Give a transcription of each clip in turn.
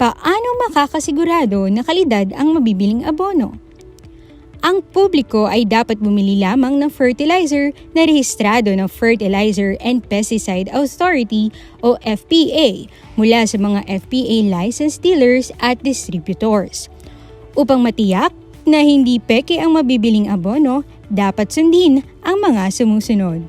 Paano makakasigurado na kalidad ang mabibiling abono? Ang publiko ay dapat bumili lamang ng fertilizer na rehistrado ng Fertilizer and Pesticide Authority o FPA mula sa mga FPA licensed dealers at distributors. Upang matiyak na hindi peke ang mabibiling abono, dapat sundin ang mga sumusunod.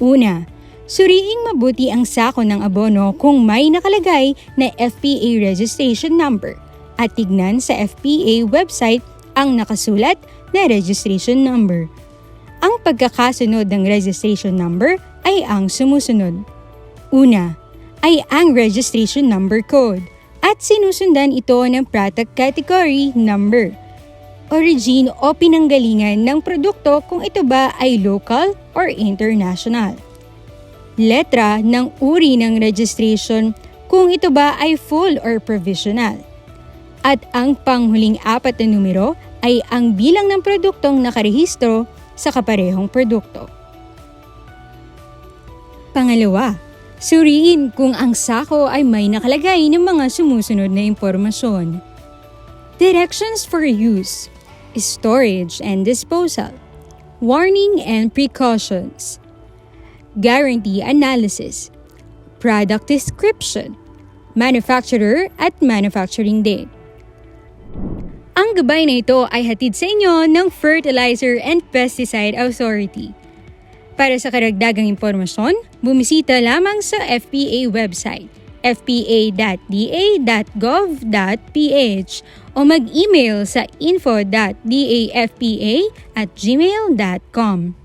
Una, suriing mabuti ang sako ng abono kung may nakalagay na FPA registration number at tignan sa FPA website ang nakasulat na registration number. Ang pagkakasunod ng registration number ay ang sumusunod. Una, ay ang registration number code at sinusundan ito ng product category number. Origin o pinanggalingan ng produkto kung ito ba ay local or international. Letra ng uri ng registration kung ito ba ay full or provisional. At ang panghuling apat na numero ay ang bilang ng produktong nakarehistro sa kaparehong produkto. Pangalawa, suriin kung ang sako ay may nakalagay ng mga sumusunod na impormasyon. Directions for use, storage and disposal, warning and precautions, guarantee analysis, product description, manufacturer at manufacturing date. Ang gabay na ito ay hatid sa inyo ng Fertilizer and Pesticide Authority. Para sa karagdagang impormasyon, bumisita lamang sa FPA website fpa.da.gov.ph o mag-email sa info.dafpa at gmail.com.